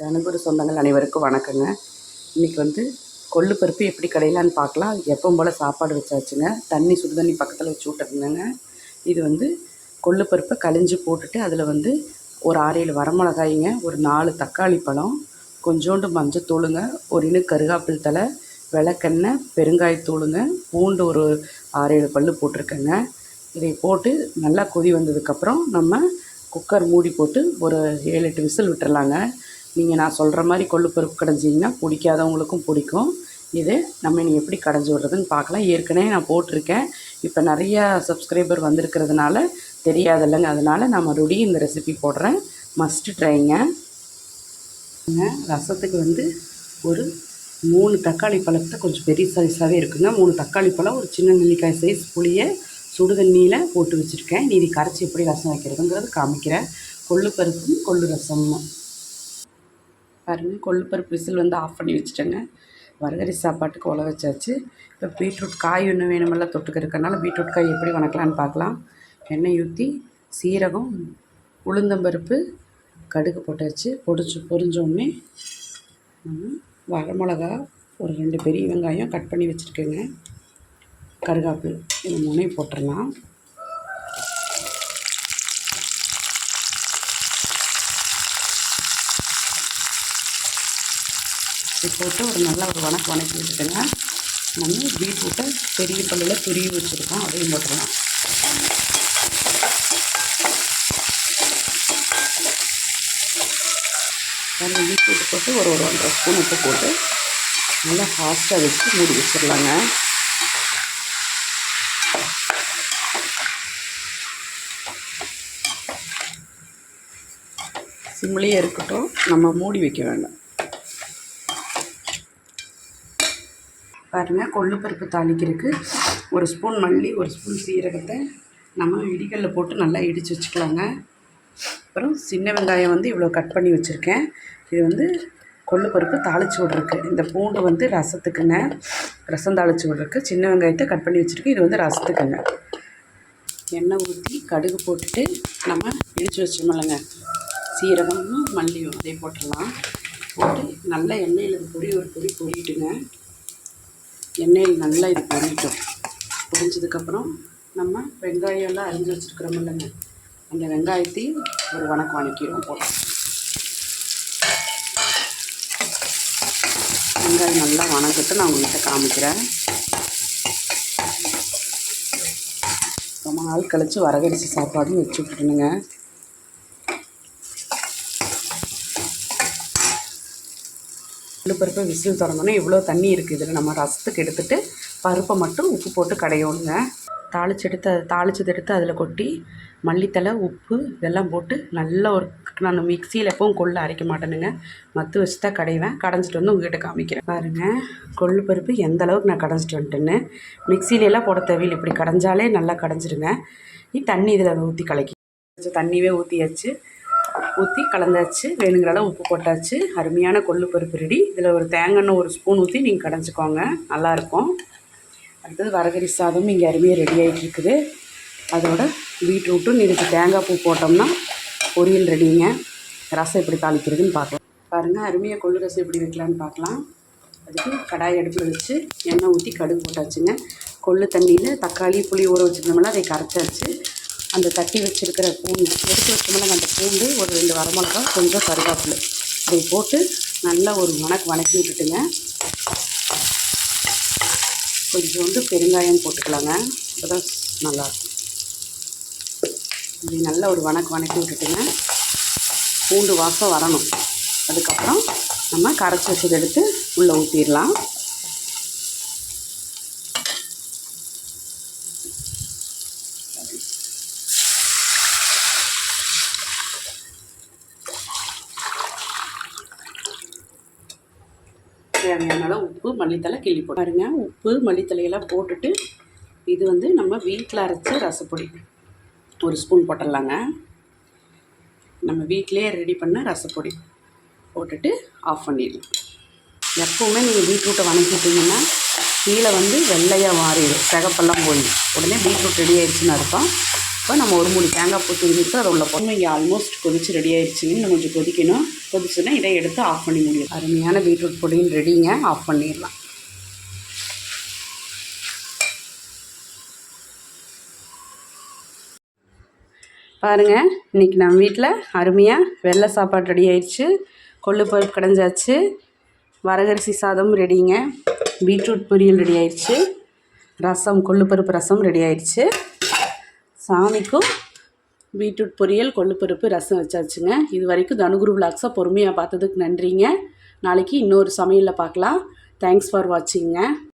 தனுகுரு சொந்தங்கள் அனைவருக்கும் வணக்கங்க. இன்றைக்கி வந்து கொள்ளு பருப்பு எப்படி கடையிலான்னு பார்க்கலாம். எப்பவும் போல் சாப்பாடு வச்சாச்சுங்க. தண்ணி சுடு தண்ணி பக்கத்தில் வச்சு விட்டுருந்தேங்க. இது வந்து கொள்ளு பருப்பை கழிஞ்சு போட்டுட்டு அதில் வந்து ஒரு ஆறு ஏழு வரமிளகாய்ங்க ஒரு நாலு தக்காளி பழம் கொஞ்சோண்டு மஞ்சத்தூளுங்க ஒரு இனு கருகாப்பில் தலை விளக்கெண்ணெய் பெருங்காயத்தூளுங்க பூண்டு ஒரு ஆறு ஏழு பல் போட்டிருக்கேங்க. இதை போட்டு நல்லா கொதி வந்ததுக்கப்புறம் நம்ம குக்கர் மூடி போட்டு ஒரு ஏழு எட்டு விசில் விட்டுறலாங்க. நீங்கள் நான் சொல்கிற மாதிரி கொள்ளு பருப்பு கடைஞ்சிங்கன்னா பிடிக்காதவங்களுக்கும் பிடிக்கும். இது நம்ம இனி எப்படி கடைஞ்சி விட்றதுன்னு பார்க்கலாம். ஏற்கனவே நான் போட்டிருக்கேன். இப்போ நிறையா சப்ஸ்கிரைபர் வந்திருக்கிறதுனால தெரியாதில்லைங்க. அதனால் நான் மறுபடியும் இந்த ரெசிபி போடுறேன். மஸ்ட்டு ட்ரைங்க ரசத்துக்கு வந்து ஒரு மூணு தக்காளி பழத்தை கொஞ்சம் பெரிய சைஸாகவே இருக்குங்க. மூணு தக்காளி பழம் ஒரு சின்ன நெல்லிக்காய் சைஸ் புளியை சுடு தண்ணியில் போட்டு வச்சுருக்கேன். நீதி கரைச்சி எப்படி ரசம் வைக்கிறதுங்கிறது காமிக்கிறேன். கொள்ளு பருப்பும் கொள்ளு ரசமும். பாருங்கள் கொள்ளு பருப்பு விசில் வந்து ஆஃப் பண்ணி வச்சுட்டேங்க. வரகரி சாப்பாட்டுக்கு உல வச்சாச்சு. இப்போ பீட்ரூட் காய் ஒன்று வேணுமெல்லாம் தொட்டுக்க இருக்கிறனால பீட்ரூட் காய் எப்படி வணக்கலான்னு பார்க்கலாம். எண்ணெய் ஊற்றி சீரகம் உளுந்தம்பருப்பு கடுகு போட்டாச்சு. பொடிச்சு பொரிஞ்சோடனே நம்ம வரமிளகா ஒரு ரெண்டு பெரிய வெங்காயம் கட் பண்ணி வச்சுருக்கேங்க. கருகாப்பில் இது மூணையும் போட்டுடலாம். இது போட்டு ஒரு நல்ல ஒரு வணக்கம் வணக்கி விட்டுட்டுங்க நம்ம பீட்ரூட்டை பெரிய பல்லில் துருவி வச்சுருக்கோம். அதையும் போட்டுடலாம். ரெண்டு பீட்ரூட் போட்டு ஒரு ஒரு ஒன்றரை ஸ்பூன் உப்பு போட்டு நல்லா ஃபாஸ்ட்டாக வச்சு மூடி வச்சிடலாங்க. சிம்லேயே இருக்கட்டும். நம்ம மூடி வைக்க வேண்டாம். பாருங்கள் கொள்ளுப்பருப்பு தாளிக்கிறதுக்கு ஒரு ஸ்பூன் மல்லி ஒரு ஸ்பூன் சீரகத்தை நம்ம இடிகளில் போட்டு நல்லா இடித்து வச்சுக்கலாங்க. அப்புறம் சின்ன வெங்காயம் வந்து இவ்வளோ கட் பண்ணி வச்சுருக்கேன். இது வந்து கொள்ளுப்பருப்பு தாளித்து விட்ருக்கு இந்த பூண்டு வந்து ரசத்துக்குங்க. ரசம் தாளித்து விட்ருக்கு சின்ன வெங்காயத்தை கட் பண்ணி வச்சுருக்கு இது வந்து ரசத்துக்குங்க. எண்ணெய் ஊற்றி கடுகு போட்டுட்டு நம்ம இடித்து வச்சோமில்லங்க சீரகமும் மல்லியும் அதே போட்டுடலாம். போட்டு நல்லா எண்ணெயில் பொடி ஒரு பொடி பொரிட்டுங்க எண்ணெயில் நல்லா இது பொறிட்டோம் பொறிஞ்சதுக்கப்புறம் நம்ம வெங்காயம் எல்லாம் அரிஞ்சு வச்சுருக்குறோமில்லங்க அந்த வெங்காயத்தையும் ஒரு வணக்கம் வணக்கிடுவோம் போட்டோம் வெங்காயம் நல்லா வணக்கிட்டு நான் உங்கள்கிட்ட காமிக்கிறேன். ரொம்ப நாள் கழித்து வரகரிசி சாப்பாடும் வச்சு விட்டுருணுங்க. பருப்பை விசில் திறந்தோன்னே இவ்வளோ தண்ணி இருக்குது இதில் நம்ம ரசத்துக்கு எடுத்துகிட்டு பருப்பை மட்டும் உப்பு போட்டு கடையோணுங்க. தாளிச்சு எடுத்து அதை தாளிச்சது எடுத்து அதில் கொட்டி மல்லித்தலை உப்பு இதெல்லாம் போட்டு நல்ல ஒரு நான் மிக்சியில் எப்பவும் கொள்ளு அரைக்க மாட்டேனுங்க. மத்து வச்சு தான் கடைவேன். கடைஞ்சிட்டு வந்து உங்ககிட்ட காமிக்கிறேன். பாருங்கள் கொள்ளு பருப்பு எந்த அளவுக்கு நான் கடைஞ்சிட்டு வந்துட்டேன்னு. மிக்சியில போட தேவையில்லை. இப்படி கடைஞ்சாலே நல்லா கடைஞ்சிருங்க. நீ தண்ணி இதில் ஊற்றி கலக்கி. தண்ணியே ஊற்றியாச்சு ஊற்றி கலந்தாச்சு. வேணுங்கிற அளவு உப்பு போட்டாச்சு. அருமையான கொள்ளு பருப்பு ரெடி இதில் ஒரு தேங்காய் ஒரு ஸ்பூன் ஊற்றி நீங்கள் கடைஞ்சிக்கோங்க. நல்லாயிருக்கும் அடுத்தது வரகரி சாதம் இங்கே அருமையாக ரெடி ஆகிட்டு இருக்குது. அதோட பீட்ரூட்டும் இதுக்கு தேங்காய் பூ போட்டோம்னா பொரியல் ரெடிங்க ரசம் எப்படி தாளிக்கிறதுன்னு பார்க்கலாம். பாருங்கள் அருமையாக கொள்ளு ரசம் எப்படி வைக்கலான்னு பார்க்கலாம். அதுக்கு கடாய் அடுப்பில் வச்சு எண்ணெய் ஊற்றி கடுகு போட்டாச்சுங்க. கொள்ளு தண்ணியில் தக்காளி புளி ஊற வச்சுருந்தோம்னா அதை கரைச்சாச்சு. அந்த தட்டி வச்சுருக்கிற பூண்டு எடுத்து வச்சோம்னா அந்த பூண்டு ஒரு ரெண்டு வரமிளகா கொஞ்சம் கருவேப்பிலை. இதை போட்டு நல்லா ஒரு வணக்கு வணக்கி விட்டுட்டுங்க. கொஞ்சோண்டு பெருங்காயம் போட்டுக்கலாங்க. அப்போ தான் நல்லாயிருக்கும். இப்படி நல்லா ஒரு வணக்கு வணக்கி விட்டுட்டுங்க. பூண்டு வாசம் வரணும். அதுக்கப்புறம் நம்ம கரைச்சி வச்சதை எடுத்து உள்ளே ஊற்றிடலாம். தேவையான அளவு உப்பு மல்லித்தலை கிள்ளி போட்டு உப்பு மல்லித்தலையெல்லாம் போட்டுட்டு இது வந்து நம்ம வீட்டில் அரைச்ச ரசப்பொடி. ஒரு ஸ்பூன் போட்டுடலாங்க. நம்ம வீட்டிலே ரெடி பண்ண ரசப்பொடி போட்டுட்டு ஆஃப் பண்ணிடலாம். எப்போவுமே நீங்கள் பீட்ரூட்டை வணக்கிட்டீங்கன்னா கீழே வந்து வெள்ளையாக மாறிடும் சிகப்பெல்லாம் போய் உடனே பீட்ரூட் ரெடி ஆயிடுச்சுன்னு அர்த்தம். இப்போ நம்ம ஒரு மூணு தேங்காய் பூ துருவிட்டு அதை உள்ள போடணும். இங்கே ஆல்மோஸ்ட் கொதிச்சு ரெடி ஆயிடுச்சுங்க. இன்னும் கொஞ்சம் கொதிக்கணும். கொதிச்சுன்னா இதை எடுத்து ஆஃப் பண்ணி முடியும் அருமையான பீட்ரூட் பொடியும் ரெடிங்க ஆஃப் பண்ணிடலாம். பாருங்கள் இன்றைக்கி நம்ம வீட்டில் அருமையாக வெள்ளை சாப்பாடு ரெடி ஆயிடுச்சு. கொள்ளு பருப்பு கடைஞ்சாச்சு. வரகரிசி சாதம் ரெடிங்க பீட்ரூட் பொரியல் ரெடி ஆயிடுச்சு. ரசம் கொள்ளு பருப்பு ரசம் ரெடி ஆயிடுச்சு. சாமிக்கும் பீட்ரூட் பொரியல் கொள்ளு பருப்பு ரசம் வச்சாச்சுங்க. இது வரைக்கும் தனுகுரு விளாக்ஸாக பொறுமையாக பார்த்ததுக்கு நன்றிங்க. நாளைக்கு இன்னொரு சமையலில் பார்க்கலாம். Thanks for வாட்சிங்க